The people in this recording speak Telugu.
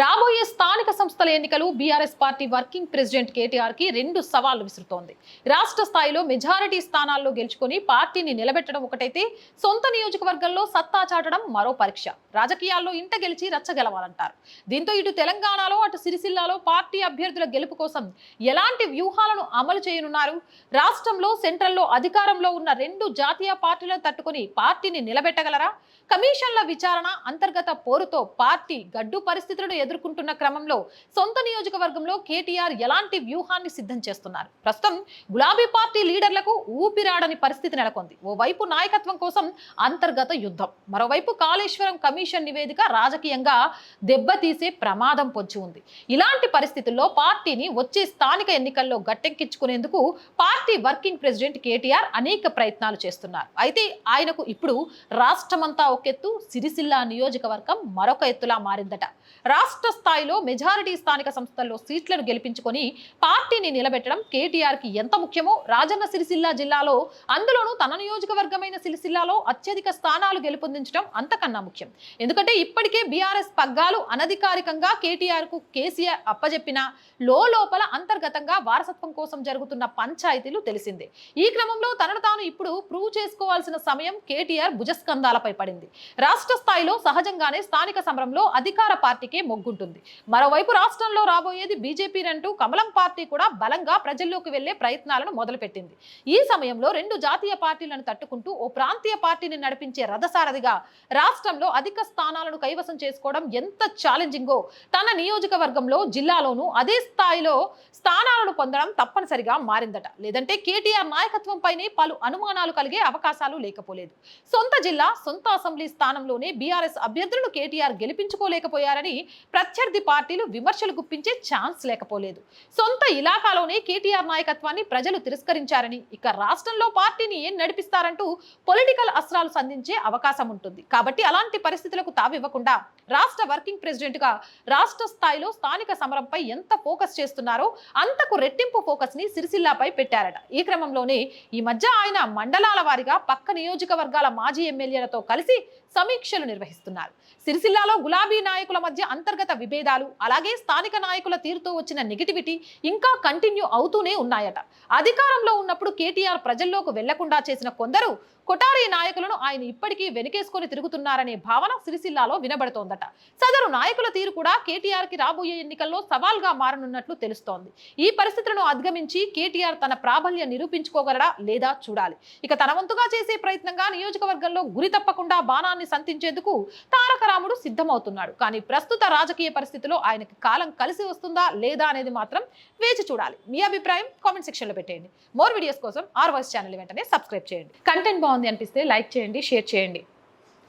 రాబోయే స్థానిక సంస్థల ఎన్నికలు బీఆర్ఎస్ పార్టీ వర్కింగ్ ప్రెసిడెంట్ కేటీఆర్కి రెండు సవాళ్ళు విసురుతోంది. రాష్ట్ర స్థాయిలో మెజారిటీ స్థానాల్లో గెలుచుకొని పార్టీని నిలబెట్టడం ఒకటైతే సొంత నియోజకవర్గంలో సత్తా చాటడం మరో పరీక్ష. రాజకీయాల్లో ఇంట గెలిచి రచ్చగెలవాలంటారు. దీంతో ఇటు తెలంగాణలో అటు సిరిసిల్లాలో పార్టీ అభ్యర్థుల గెలుపు కోసం ఎలాంటి వ్యూహాలను అమలు చేయనున్నారు? రాష్ట్రంలో సెంట్రల్లో అధికారంలో ఉన్న రెండు జాతీయ పార్టీలను తట్టుకొని పార్టీని నిలబెట్టగలరా? కమిషన్ల విచారణ అంతర్గత పోరుతో పార్టీ గడ్డు పరిస్థితులను ఎదుర్కొంటున్న క్రమంలో సొంత నియోజకవర్గంలో కేటీఆర్ ఎలాంటి వ్యూహాన్ని సిద్ధం చేస్తున్నారు? ప్రస్తుతం గులాబీ పార్టీ లీడర్లకు ఊపిరాడని పరిస్థితి నెలకొంది. ఓవైపు నాయకత్వం కోసం అంతర్గత యుద్ధం. మరోవైపు కాళేశ్వరం కమిషన్ నివేదిక రాజకీయంగా దెబ్బతీసే ప్రమాదం పొంచి ఉంది. ఇలాంటి పరిస్థితుల్లో పార్టీని వచ్చే స్థానిక ఎన్నికల్లో గట్టెక్కించుకునేందుకు పార్టీ వర్కింగ్ ప్రెసిడెంట్ కేటీఆర్ అనేక ప్రయత్నాలు చేస్తున్నారు. అయితే ఆయనకు ఇప్పుడు రాష్ట్రమంతా ఒక ఎత్తు సిరిసిల్ల నియోజకవర్గం మరొక ఎత్తులా మారిందట. రాష్ట్ర స్థాయిలో మెజారిటీ స్థానిక సంస్థల్లో సీట్లను గెలిపించుకొని పార్టీని నిలబెట్టడం కేటీఆర్కి ఎంత ముఖ్యమో రాజన్న సిరిసిల్ల జిల్లాలో అందులోనూ తన నియోజకవర్గమైన సిరిసిల్లాలో అత్యధిక స్థానాలు గెలుపొందించడం అంతకన్నా ముఖ్యం. ఎందుకంటే ఇప్పటికే బీఆర్ఎస్ పగ్గాలు అనధికారికంగా కేటీఆర్కు కేసీఆర్ అప్పజెప్పిన లోపల అంతర్గతంగా వారసత్వం కోసం జరుగుతున్న పంచాయతీలు తెలిసిందే. ఈ క్రమంలో తనను తాను ఇప్పుడు ప్రూవ్ చేసుకోవాల్సిన సమయం కేటీఆర్ భుజస్కంధాలపై పడింది. రాష్ట్ర స్థాయిలో సహజంగానే స్థానిక సమరంలో అధికార పార్టీకే మొగ్గుంటుంది. మరోవైపు రాష్ట్రంలో రాబోయేది బీజేపీ అంటూ కమలం పార్టీ కూడా బలంగా ప్రజల్లోకి వెళ్ళే ప్రయత్నాలను మొదలుపెట్టింది. ఈ సమయంలో రెండు జాతీయ పార్టీలను తట్టుకుంటూ ఓ ప్రాంతీయ పార్టీని నడిపించే రథసారథిగా రాష్ట్రంలో అధిక స్థానాలను కైవసం చేసుకోవడం ఎంత ఛాలెంజింగో! తన నియోజకవర్గంలో జిల్లాలోనూ అదే స్థాయిలో స్థానాలను పొందడం తప్పనిసరిగా మారిందట. లేదంటే కేటీఆర్ నాయకత్వంపైనే పలు అనుమానాలు కలిగే అవకాశాలు లేకపోలేదు. సొంత జిల్లా సొంత అసెంబ్లీ స్థానంలోనే బీఆర్ఎస్ అభ్యర్థులను కేటీఆర్ గెలిపించుకోలేకపోయారని ప్రత్యర్థి పార్టీలు విమర్శలు గుప్పించే ఛాన్స్ లేకపోలేదు. సొంత ఇలాకాలోనే కేటీఆర్ నాయకత్వాన్ని ప్రజలు తిరస్కరించారని ఇక రాష్ట్రంలో పార్టీని ఏం నడిపిస్తారంటూ పొలిటికల్ అస్త్రాలు సంధించే అవకాశం ఉంటుంది. కాబట్టి అలాంటి పరిస్థితులకు తావివ్వకుండా రాష్ట్ర వర్కింగ్ ప్రెసిడెంట్గా రాష్ట్ర స్థాయిలో స్థానిక సమరంపై ఎంత ఫోకస్ చేస్తున్నారో అంతకు రెట్టింపు ఫోకస్ని సిరిసిల్లాపై పెట్టారట. ఈ క్రమంలోనే ఈ మధ్య ఆయన మండలాల వారిగా పక్క నియోజకవర్గాల మాజీ ఎమ్మెల్యేలతో కలిసి సమీక్షలు నిర్వహిస్తున్నారు. సిరిసిల్లాలో గులాబీ నాయకుల మధ్య అంతర్గత విభేదాలు అలాగే స్థానిక నాయకుల తీరుతో వచ్చిన నెగిటివిటీ ఇంకా కంటిన్యూ అవుతూనే ఉన్నాయట. అధికారంలో ఉన్నప్పుడు కేటీఆర్ ప్రజల్లోకి వెళ్ళకుండా చేసిన కొందరు కొటారి నాయకులను ఆయన ఇప్పటికీ వెనుకేసుకొని తిరుగుతున్నారనే భావన సిరిసిల్లాలో వినబడుతోందట. సదరు నాయకుల తీరు కూడా కేటీఆర్కి రాబోయే ఎన్నికల్లో సవాల్గా మారనున్నట్లు తెలుస్తోంది. ఈ పరిస్థితులను అధిగమించి కేటీఆర్ తన ప్రాబల్యం నిరూపించుకోగలడా లేదా చూడాలి. ఇక తన వంతుగా చేసే ప్రయత్నంగా నియోజకవర్గంలో గురి తప్పకుండా బాణాన్ని సంతించేందుకు తారక రాముడు సిద్ధమవుతున్నాడు. కానీ ప్రస్తుత రాజకీయ పరిస్థితిలో ఆయనకి కాలం కలిసి వస్తుందా లేదా అనేది మాత్రం వేచి చూడాలి. మీ అభిప్రాయం కామెంట్ సెక్షన్లో పెట్టేయండి. మోర్ వీడియోస్ కోసం ఆర్ వాయిస్ ఛానల్ వెంటనే సబ్స్క్రైబ్ చేయండి. కంటెంట్ బాగుంది అనిపిస్తే లైక్ చేయండి షేర్ చేయండి.